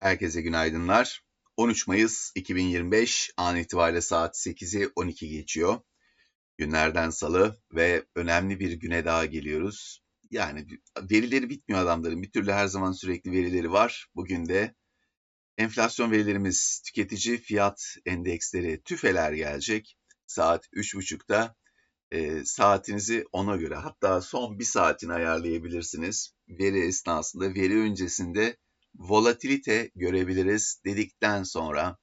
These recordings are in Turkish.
Herkese günaydınlar. 13 Mayıs 2025 an itibariyle saat 8'i 12 geçiyor. Günlerden salı ve önemli bir güne daha geliyoruz. Yani verileri bitmiyor adamların. Bir türlü her zaman sürekli verileri var. Bugün de enflasyon verilerimiz, tüketici fiyat endeksleri, tüfeler gelecek. Saat 3.30'da e, saatinizi ona göre hatta son bir saatini ayarlayabilirsiniz. Veri esnasında, veri öncesinde volatilite görebiliriz dedikten sonra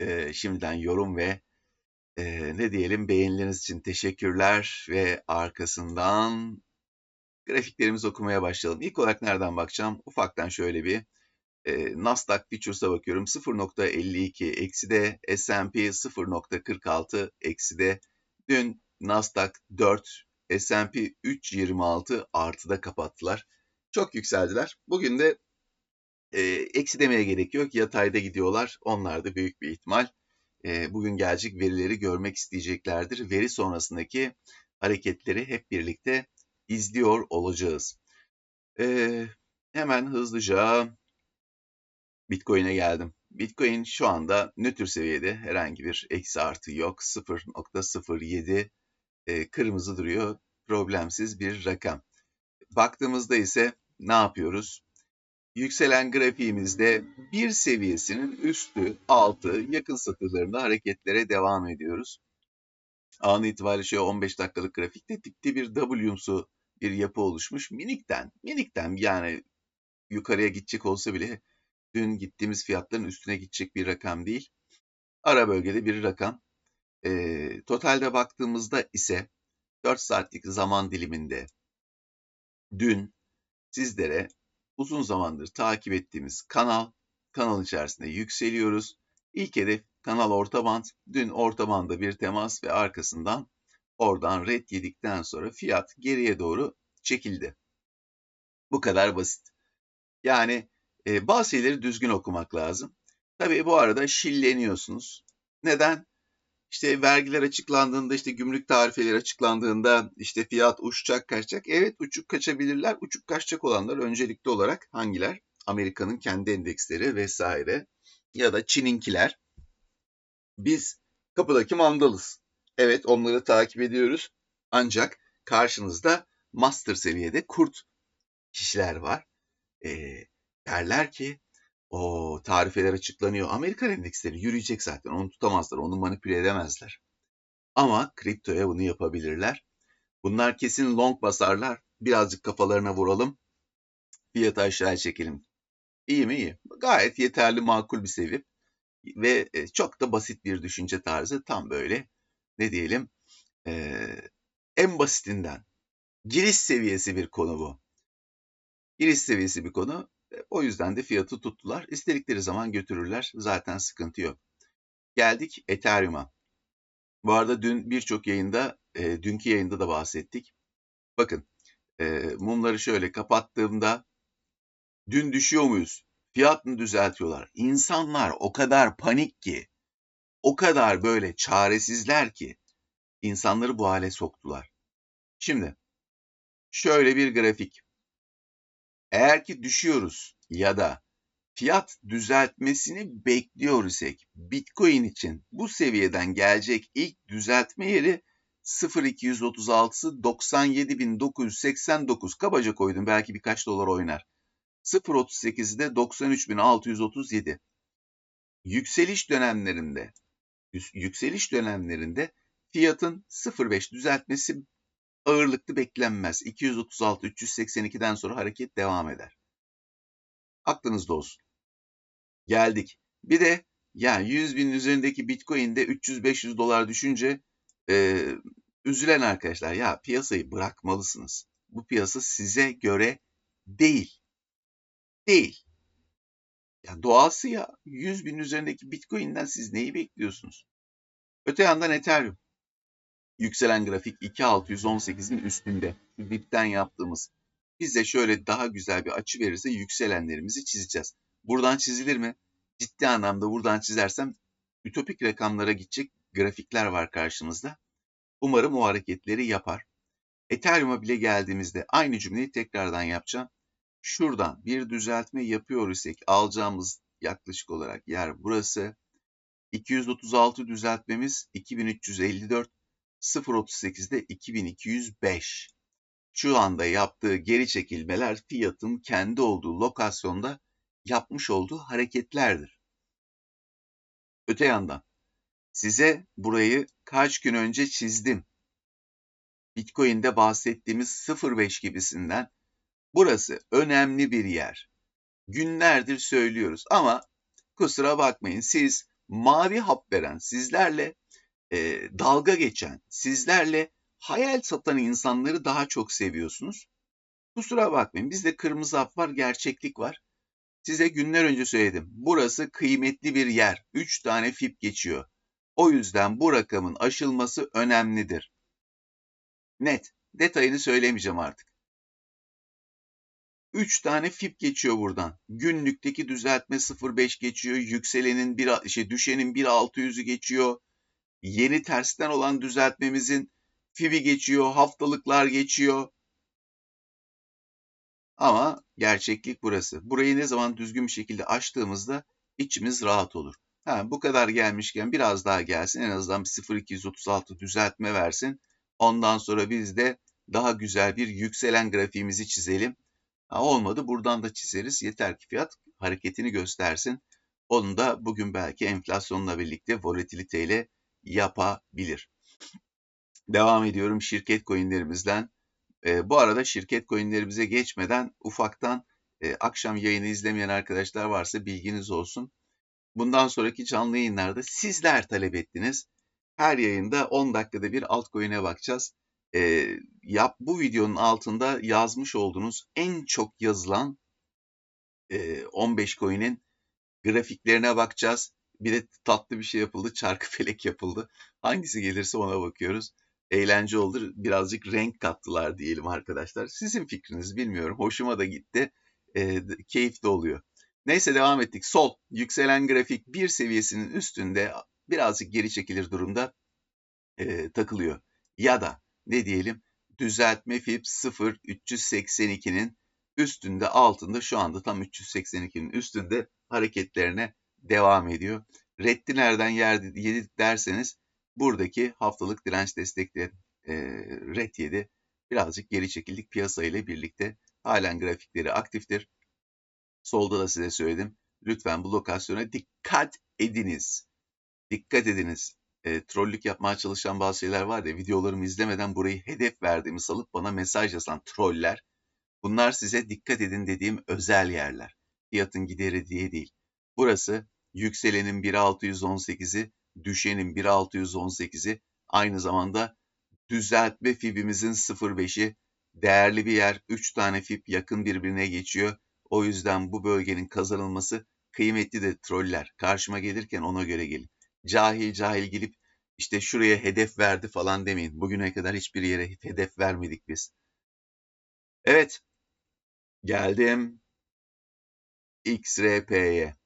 e, şimdiden yorum ve e, ne diyelim beğenileriniz için teşekkürler ve arkasından grafiklerimizi okumaya başlayalım. İlk olarak nereden bakacağım? Ufaktan şöyle bir e, Nasdaq Futures'a bakıyorum. 0.52 eksi de S&P 0.46 eksi de dün Nasdaq 4, S&P 3.26 artıda kapattılar. Çok yükseldiler. Bugün de e, eksi demeye gerek yok. Yatayda gidiyorlar. Onlar da büyük bir ihtimal e, bugün gelecek verileri görmek isteyeceklerdir. Veri sonrasındaki hareketleri hep birlikte izliyor olacağız. E, hemen hızlıca Bitcoin'e geldim. Bitcoin şu anda nötr seviyede herhangi bir eksi artı yok. 0.07 e, kırmızı duruyor. Problemsiz bir rakam. Baktığımızda ise ne yapıyoruz? Yükselen grafiğimizde bir seviyesinin üstü, altı, yakın satırlarında hareketlere devam ediyoruz. An itibariyle şöyle 15 dakikalık grafikte dipte bir W'msu bir yapı oluşmuş. Minikten, minikten yani yukarıya gidecek olsa bile dün gittiğimiz fiyatların üstüne gidecek bir rakam değil. Ara bölgede bir rakam. E, totalde baktığımızda ise 4 saatlik zaman diliminde dün sizlere uzun zamandır takip ettiğimiz kanal, kanal içerisinde yükseliyoruz. İlk hedef kanal orta band. Dün orta banda bir temas ve arkasından oradan red yedikten sonra fiyat geriye doğru çekildi. Bu kadar basit. Yani e, bazı şeyleri düzgün okumak lazım. Tabii bu arada şilleniyorsunuz. Neden? İşte vergiler açıklandığında, işte gümrük tarifeleri açıklandığında işte fiyat uçacak kaçacak. Evet uçuk kaçabilirler. Uçuk kaçacak olanlar öncelikli olarak hangiler? Amerika'nın kendi endeksleri vesaire ya da Çin'inkiler. Biz kapıdaki mandalız. Evet onları takip ediyoruz. Ancak karşınızda master seviyede kurt kişiler var. E, derler ki o tarifeler açıklanıyor. Amerikan endeksleri yürüyecek zaten. Onu tutamazlar, onu manipüle edemezler. Ama kriptoya bunu yapabilirler. Bunlar kesin long basarlar. Birazcık kafalarına vuralım. Fiyatı aşağıya çekelim. İyi mi? İyi. Gayet yeterli, makul bir seviye. Ve e, çok da basit bir düşünce tarzı. Tam böyle ne diyelim e, en basitinden giriş seviyesi bir konu bu. Giriş seviyesi bir konu. O yüzden de fiyatı tuttular. İstedikleri zaman götürürler. Zaten sıkıntı yok. Geldik Ethereum'a. Bu arada dün birçok yayında, e, dünkü yayında da bahsettik. Bakın e, mumları şöyle kapattığımda dün düşüyor muyuz? Fiyat mı düzeltiyorlar? İnsanlar o kadar panik ki, o kadar böyle çaresizler ki insanları bu hale soktular. Şimdi şöyle bir grafik. Eğer ki düşüyoruz ya da fiyat düzeltmesini bekliyor isek Bitcoin için bu seviyeden gelecek ilk düzeltme yeri 0.236'sı 97.989 kabaca koydum belki birkaç dolar oynar. 0.38'i de 93.637. Yükseliş dönemlerinde yükseliş dönemlerinde fiyatın 0.5 düzeltmesi ağırlıklı beklenmez. 236-382'den sonra hareket devam eder. Aklınızda olsun. Geldik. Bir de yani 100 bin üzerindeki Bitcoin'de 300-500 dolar düşünce e, üzülen arkadaşlar ya piyasayı bırakmalısınız. Bu piyasa size göre değil. Değil. Ya doğası ya 100 bin üzerindeki Bitcoin'den siz neyi bekliyorsunuz? Öte yandan Ethereum yükselen grafik 2618'in üstünde. Dipten yaptığımız. Bize şöyle daha güzel bir açı verirse yükselenlerimizi çizeceğiz. Buradan çizilir mi? Ciddi anlamda buradan çizersem ütopik rakamlara gidecek grafikler var karşımızda. Umarım o hareketleri yapar. Ethereum'a bile geldiğimizde aynı cümleyi tekrardan yapacağım. şuradan bir düzeltme yapıyor isek alacağımız yaklaşık olarak yer burası. 236 düzeltmemiz 2354, 038'de 2205. Şu anda yaptığı geri çekilmeler fiyatın kendi olduğu lokasyonda yapmış olduğu hareketlerdir. Öte yandan size burayı kaç gün önce çizdim. Bitcoin'de bahsettiğimiz 0.5 gibisinden burası önemli bir yer. Günlerdir söylüyoruz ama kusura bakmayın siz mavi hap veren, sizlerle e, dalga geçen, sizlerle hayal satan insanları daha çok seviyorsunuz. Kusura bakmayın bizde kırmızı hap var, gerçeklik var. Size günler önce söyledim. Burası kıymetli bir yer. 3 tane FIP geçiyor. O yüzden bu rakamın aşılması önemlidir. Net. Detayını söylemeyeceğim artık. 3 tane FIP geçiyor buradan. Günlükteki düzeltme 0.5 geçiyor. Yükselenin bir şey düşenin 1.600'ü geçiyor. Yeni tersten olan düzeltmemizin FIB'i geçiyor, haftalıklar geçiyor. Ama gerçeklik burası. Burayı ne zaman düzgün bir şekilde açtığımızda içimiz rahat olur. Ha, bu kadar gelmişken biraz daha gelsin. En azından bir 0.236 düzeltme versin. Ondan sonra biz de daha güzel bir yükselen grafiğimizi çizelim. Ha, olmadı buradan da çizeriz. Yeter ki fiyat hareketini göstersin. Onu da bugün belki enflasyonla birlikte volatiliteyle yapabilir. Devam ediyorum şirket coinlerimizden. E, bu arada şirket coinlerimize geçmeden ufaktan e, akşam yayını izlemeyen arkadaşlar varsa bilginiz olsun. Bundan sonraki canlı yayınlarda sizler talep ettiniz. Her yayında 10 dakikada bir altcoin'e bakacağız. E, yap, bu videonun altında yazmış olduğunuz en çok yazılan e, 15 coin'in grafiklerine bakacağız. Bir de tatlı bir şey yapıldı, çarkı felek yapıldı. Hangisi gelirse ona bakıyoruz eğlence olur. Birazcık renk kattılar diyelim arkadaşlar. Sizin fikriniz bilmiyorum. Hoşuma da gitti. E, keyifli oluyor. Neyse devam ettik. Sol yükselen grafik bir seviyesinin üstünde birazcık geri çekilir durumda e, takılıyor. Ya da ne diyelim düzeltme FIB 0 382'nin üstünde altında şu anda tam 382'nin üstünde hareketlerine devam ediyor. Reddi nereden yedi derseniz buradaki haftalık direnç destekleri e, red 7 birazcık geri çekildik piyasa ile birlikte. Halen grafikleri aktiftir. Solda da size söyledim. Lütfen bu lokasyona dikkat ediniz. Dikkat ediniz. E, trollük yapmaya çalışan bazı şeyler var ya videolarımı izlemeden burayı hedef verdiğimi salıp bana mesaj yazan troller. Bunlar size dikkat edin dediğim özel yerler. Fiyatın gideri diye değil. Burası yükselenin 1.618'i düşenin 1.618'i aynı zamanda düzeltme fibimizin 0.5'i değerli bir yer. 3 tane fib yakın birbirine geçiyor. O yüzden bu bölgenin kazanılması kıymetli de troller. Karşıma gelirken ona göre gelin. Cahil cahil gelip işte şuraya hedef verdi falan demeyin. Bugüne kadar hiçbir yere hedef vermedik biz. Evet. Geldim. XRP'ye.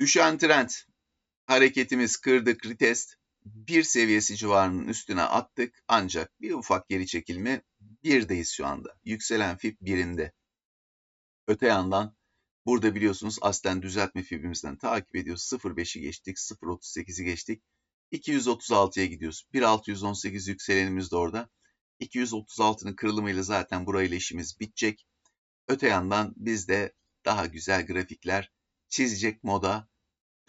Düşen trend hareketimiz kırdık retest bir seviyesi civarının üstüne attık ancak bir ufak geri çekilme birdeyiz şu anda. Yükselen fib birinde. Öte yandan burada biliyorsunuz aslen düzeltme fibimizden takip ediyoruz. 0.5'i geçtik, 0.38'i geçtik. 236'ya gidiyoruz. 1.618 yükselenimiz de orada. 236'nın kırılımıyla zaten burayla işimiz bitecek. Öte yandan biz de daha güzel grafikler çizecek moda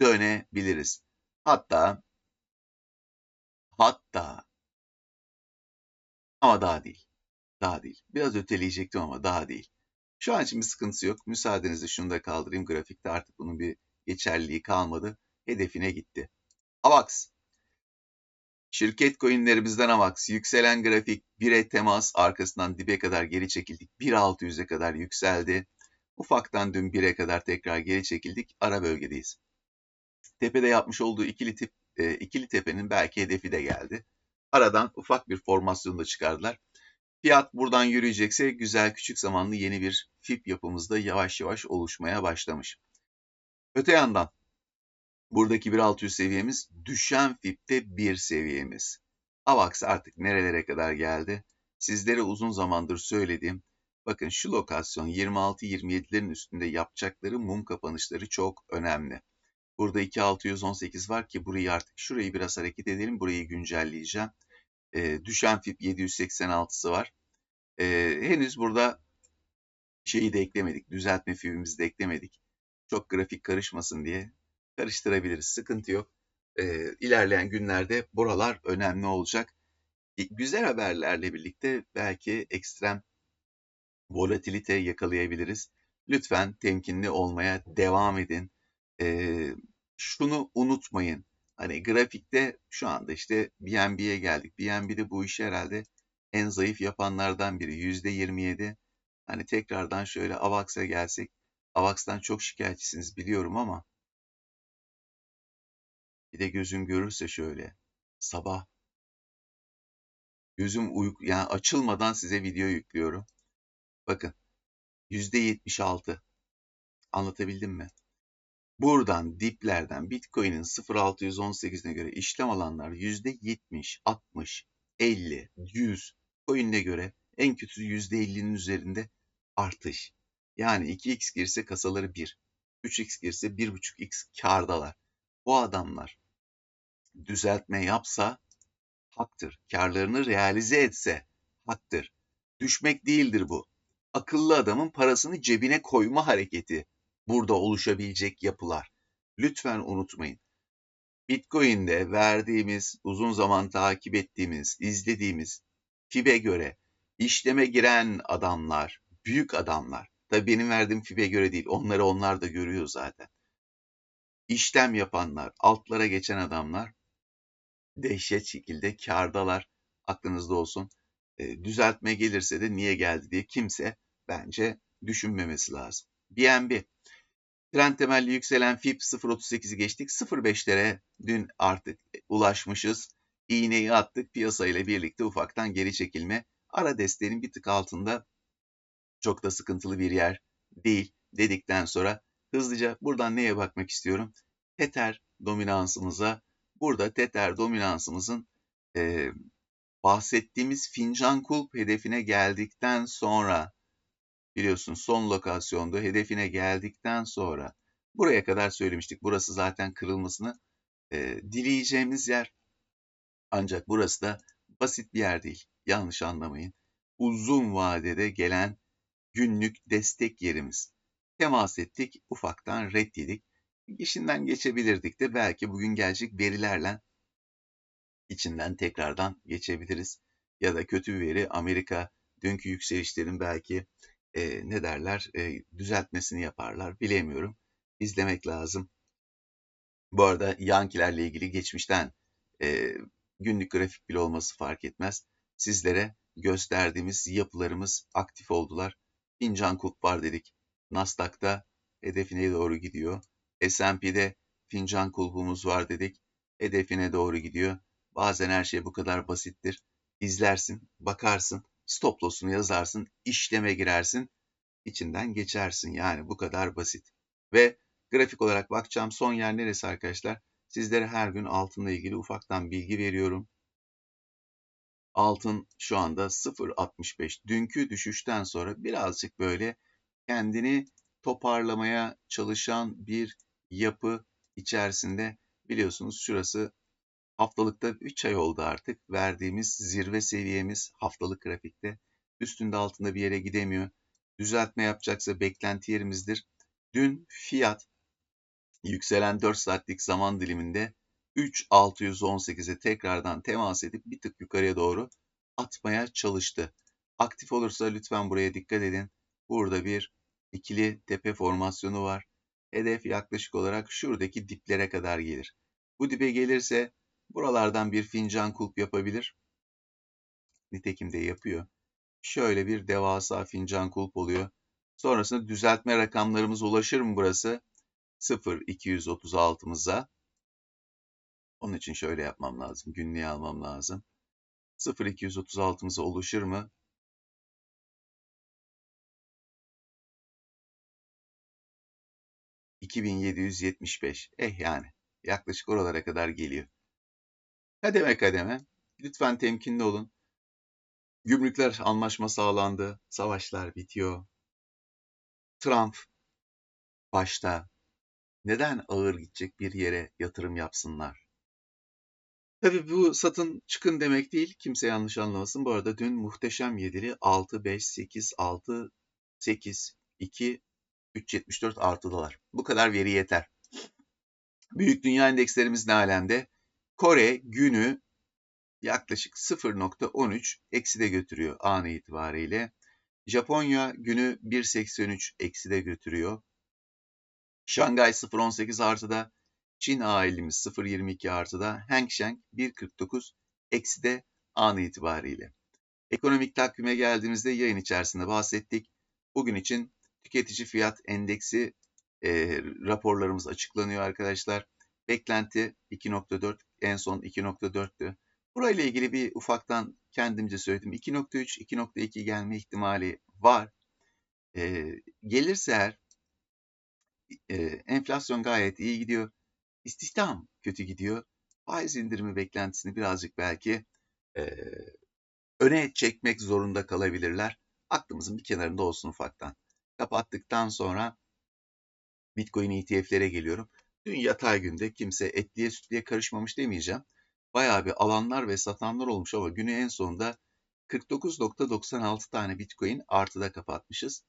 dönebiliriz. Hatta hatta ama daha değil. Daha değil. Biraz öteleyecektim ama daha değil. Şu an için bir sıkıntısı yok. Müsaadenizle şunu da kaldırayım. Grafikte artık bunun bir geçerliliği kalmadı. Hedefine gitti. AVAX. Şirket coinlerimizden AVAX. Yükselen grafik 1'e temas arkasından dibe kadar geri çekildik. 1.600'e kadar yükseldi. Ufaktan dün 1'e kadar tekrar geri çekildik. Ara bölgedeyiz. Tepede yapmış olduğu ikili tip e, ikili tepenin belki hedefi de geldi. Aradan ufak bir formasyon da çıkardılar. Fiyat buradan yürüyecekse güzel küçük zamanlı yeni bir FIP yapımızda yavaş yavaş oluşmaya başlamış. Öte yandan buradaki 1.600 seviyemiz düşen FIP'te bir seviyemiz. AVAX artık nerelere kadar geldi? Sizlere uzun zamandır söylediğim Bakın şu lokasyon 26-27'lerin üstünde yapacakları mum kapanışları çok önemli. Burada 2618 var ki burayı artık şurayı biraz hareket edelim. Burayı güncelleyeceğim. E, düşen FIP 786'sı var. E, henüz burada şeyi de eklemedik. Düzeltme FIP'imizi de eklemedik. Çok grafik karışmasın diye karıştırabiliriz. Sıkıntı yok. E, ilerleyen günlerde buralar önemli olacak. E, güzel haberlerle birlikte belki ekstrem volatilite yakalayabiliriz. Lütfen temkinli olmaya devam edin. Ee, şunu unutmayın. Hani grafikte şu anda işte BNB'ye geldik. BNB'de bu işi herhalde en zayıf yapanlardan biri. Yüzde 27. Hani tekrardan şöyle AVAX'a gelsek. AVAX'tan çok şikayetçisiniz biliyorum ama bir de gözüm görürse şöyle sabah gözüm uyku yani açılmadan size video yüklüyorum. Bakın yüzde 76 anlatabildim mi? Buradan diplerden Bitcoin'in 0.618'ine göre işlem alanlar %70, 60, 50, 100 coin'e göre en kötü %50'nin üzerinde artış. Yani 2x girse kasaları 1, 3x girse 1.5x kardalar. Bu adamlar düzeltme yapsa haktır. Karlarını realize etse haktır. Düşmek değildir bu. Akıllı adamın parasını cebine koyma hareketi burada oluşabilecek yapılar. Lütfen unutmayın. Bitcoin'de verdiğimiz, uzun zaman takip ettiğimiz, izlediğimiz FIB'e göre işleme giren adamlar, büyük adamlar. Tabii benim verdiğim FIB'e göre değil, onları onlar da görüyor zaten. İşlem yapanlar, altlara geçen adamlar dehşet şekilde kardalar. Aklınızda olsun. E, düzeltme gelirse de niye geldi diye kimse bence düşünmemesi lazım. BNB Trend temelli yükselen FIP 0.38'i geçtik. 0.5'lere dün artık ulaşmışız. İğneyi attık piyasa ile birlikte ufaktan geri çekilme. Ara desteğinin bir tık altında çok da sıkıntılı bir yer değil dedikten sonra hızlıca buradan neye bakmak istiyorum? Tether dominansımıza. Burada Tether dominansımızın e, bahsettiğimiz fincan kulp hedefine geldikten sonra biliyorsun son lokasyonda hedefine geldikten sonra buraya kadar söylemiştik. Burası zaten kırılmasını e, dileyeceğimiz yer. Ancak burası da basit bir yer değil. Yanlış anlamayın. Uzun vadede gelen günlük destek yerimiz. Temas ettik, ufaktan red yedik. İşinden geçebilirdik de belki bugün gelecek verilerle içinden tekrardan geçebiliriz. Ya da kötü bir veri Amerika dünkü yükselişlerin belki e, ne derler e, düzeltmesini yaparlar bilemiyorum. İzlemek lazım. Bu arada Yankilerle ilgili geçmişten e, günlük grafik bile olması fark etmez. Sizlere gösterdiğimiz yapılarımız aktif oldular. Fincan kulp var dedik. Nasdaq'ta hedefine doğru gidiyor. S&P'de fincan kulbumuz var dedik. Hedefine doğru gidiyor. Bazen her şey bu kadar basittir. İzlersin, bakarsın, stop loss'unu yazarsın, işleme girersin, içinden geçersin. Yani bu kadar basit. Ve grafik olarak bakacağım son yer neresi arkadaşlar? Sizlere her gün altınla ilgili ufaktan bilgi veriyorum. Altın şu anda 0.65. Dünkü düşüşten sonra birazcık böyle kendini toparlamaya çalışan bir yapı içerisinde biliyorsunuz şurası Haftalıkta 3 ay oldu artık. Verdiğimiz zirve seviyemiz haftalık grafikte. Üstünde altında bir yere gidemiyor. Düzeltme yapacaksa beklenti yerimizdir. Dün fiyat yükselen 4 saatlik zaman diliminde 3618'e tekrardan temas edip bir tık yukarıya doğru atmaya çalıştı. Aktif olursa lütfen buraya dikkat edin. Burada bir ikili tepe formasyonu var. Hedef yaklaşık olarak şuradaki diplere kadar gelir. Bu dibe gelirse Buralardan bir fincan kulp yapabilir. Nitekim de yapıyor. Şöyle bir devasa fincan kulp oluyor. Sonrasında düzeltme rakamlarımız ulaşır mı burası? 0,236'mıza. Onun için şöyle yapmam lazım. Günlüğe almam lazım. 0,236'mıza ulaşır mı? ...2775. Eh yani yaklaşık oralara kadar geliyor. Kademe kademe. Lütfen temkinli olun. Gümrükler anlaşma sağlandı, savaşlar bitiyor. Trump başta neden ağır gidecek bir yere yatırım yapsınlar? Tabii bu satın çıkın demek değil. Kimse yanlış anlamasın. Bu arada dün muhteşem yedili 6, 5, 8, 6, 8, 2, 3.74 artıdalar. Bu kadar veri yeter. Büyük dünya endekslerimiz ne alemde? Kore günü yaklaşık 0.13 ekside götürüyor an itibariyle. Japonya günü 1.83 ekside götürüyor. Şangay 0.18 artıda, Çin A50'miz 0.22 artıda, Hang Seng 1.49 ekside an itibariyle. Ekonomik takvime geldiğimizde yayın içerisinde bahsettik. Bugün için tüketici fiyat endeksi e, raporlarımız açıklanıyor arkadaşlar. Beklenti 2.4, en son 2.4'tü. Burayla ilgili bir ufaktan kendimce söyledim. 2.3, 2.2 gelme ihtimali var. E, gelirse eğer e, enflasyon gayet iyi gidiyor. İstihdam kötü gidiyor. Faiz indirimi beklentisini birazcık belki e, öne çekmek zorunda kalabilirler. Aklımızın bir kenarında olsun ufaktan. Kapattıktan sonra Bitcoin ETF'lere geliyorum. Dün yatay günde kimse etliye sütliye karışmamış demeyeceğim. Bayağı bir alanlar ve satanlar olmuş ama günü en sonunda 49.96 tane Bitcoin artıda kapatmışız.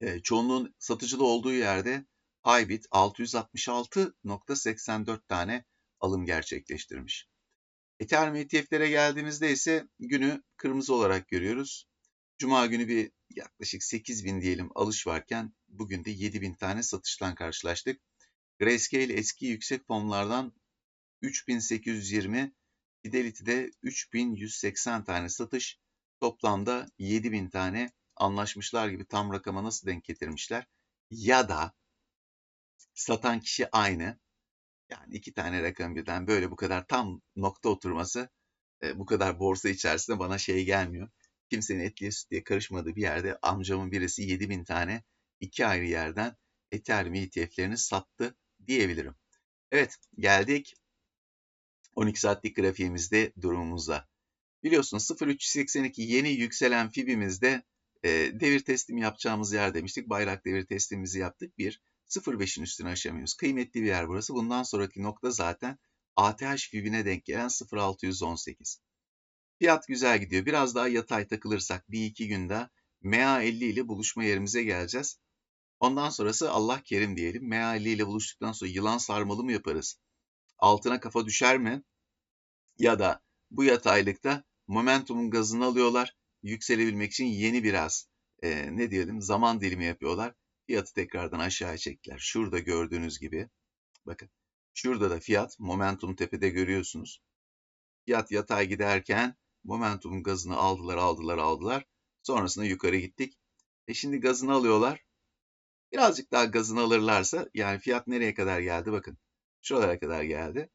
E, çoğunluğun satıcılı olduğu yerde Bybit 666.84 tane alım gerçekleştirmiş. Ethereum ETF'lere geldiğimizde ise günü kırmızı olarak görüyoruz. Cuma günü bir yaklaşık 8 bin diyelim alış varken bugün de 7 bin tane satıştan karşılaştık. Grayscale eski yüksek fonlardan 3820, Fidelity'de 3180 tane satış, toplamda 7000 tane anlaşmışlar gibi tam rakama nasıl denk getirmişler? Ya da satan kişi aynı. Yani iki tane rakam birden böyle bu kadar tam nokta oturması e, bu kadar borsa içerisinde bana şey gelmiyor. Kimsenin etliye sütlüye karışmadığı bir yerde amcamın birisi 7000 tane iki ayrı yerden Ethereum ETF'lerini sattı diyebilirim. Evet geldik 12 saatlik grafiğimizde durumumuza. Biliyorsunuz 0382 yeni yükselen fibimizde e, devir teslimi yapacağımız yer demiştik. Bayrak devir teslimimizi yaptık. Bir 0.5'in üstüne aşamıyoruz. Kıymetli bir yer burası. Bundan sonraki nokta zaten ATH fibine denk gelen 0.618. Fiyat güzel gidiyor. Biraz daha yatay takılırsak bir iki günde MA50 ile buluşma yerimize geleceğiz. Ondan sonrası Allah kerim diyelim. MA50 ile buluştuktan sonra yılan sarmalı mı yaparız? Altına kafa düşer mi? Ya da bu yataylıkta momentumun gazını alıyorlar. Yükselebilmek için yeni biraz e, ne diyelim zaman dilimi yapıyorlar. Fiyatı tekrardan aşağı çektiler. Şurada gördüğünüz gibi bakın şurada da fiyat momentum tepede görüyorsunuz. Fiyat yatay giderken momentumun gazını aldılar aldılar aldılar. Sonrasında yukarı gittik. E şimdi gazını alıyorlar. Birazcık daha gazını alırlarsa yani fiyat nereye kadar geldi bakın. Şuralara kadar geldi.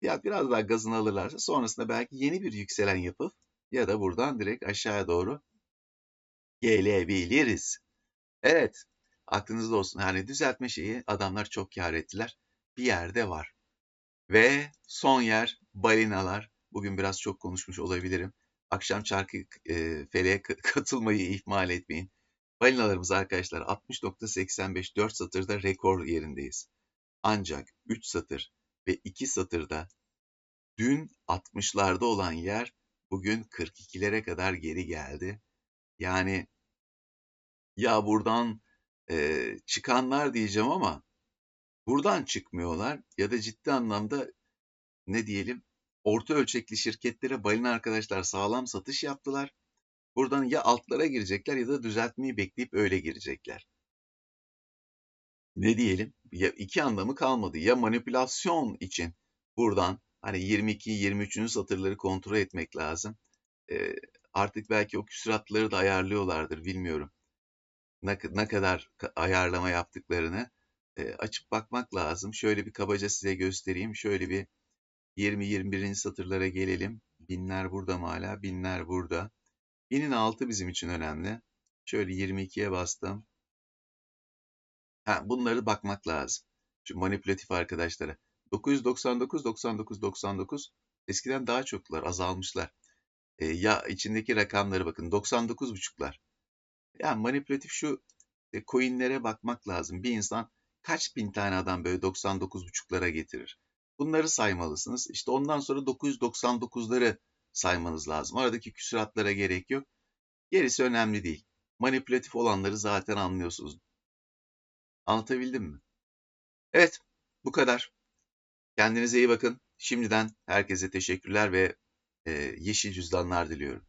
Fiyat biraz daha gazını alırlarsa sonrasında belki yeni bir yükselen yapıp ya da buradan direkt aşağıya doğru gelebiliriz. Evet, aklınızda olsun. Yani düzeltme şeyi adamlar çok kar ettiler. Bir yerde var. Ve son yer balinalar. Bugün biraz çok konuşmuş olabilirim. Akşam çarkı e, feleğe katılmayı ihmal etmeyin. Balinalarımız arkadaşlar 60.85 4 satırda rekor yerindeyiz. Ancak 3 satır ve 2 satırda dün 60'larda olan yer bugün 42'lere kadar geri geldi. Yani ya buradan e, çıkanlar diyeceğim ama buradan çıkmıyorlar ya da ciddi anlamda ne diyelim orta ölçekli şirketlere balina arkadaşlar sağlam satış yaptılar. Buradan ya altlara girecekler ya da düzeltmeyi bekleyip öyle girecekler. Ne diyelim? Ya iki anlamı kalmadı. Ya manipülasyon için buradan hani 22 23. satırları kontrol etmek lazım. Ee, artık belki o küsuratları da ayarlıyorlardır bilmiyorum. Ne, ne kadar ayarlama yaptıklarını e, açıp bakmak lazım. Şöyle bir kabaca size göstereyim. Şöyle bir 20-21. satırlara gelelim. Binler burada mı hala? Binler burada. Binin altı bizim için önemli. Şöyle 22'ye bastım. Ha, bunları bakmak lazım. Şu manipülatif arkadaşlara. 999, 99, 99 eskiden daha çoklar, azalmışlar. E, ya içindeki rakamları bakın 99,5'lar. Yani manipülatif şu e, coinlere bakmak lazım. Bir insan kaç bin tane adam böyle 99,5'lara getirir? Bunları saymalısınız. İşte ondan sonra 999'ları saymanız lazım. Aradaki küsuratlara gerek yok. Gerisi önemli değil. Manipülatif olanları zaten anlıyorsunuz. Anlatabildim mi? Evet, bu kadar. Kendinize iyi bakın. Şimdiden herkese teşekkürler ve e, yeşil cüzdanlar diliyorum.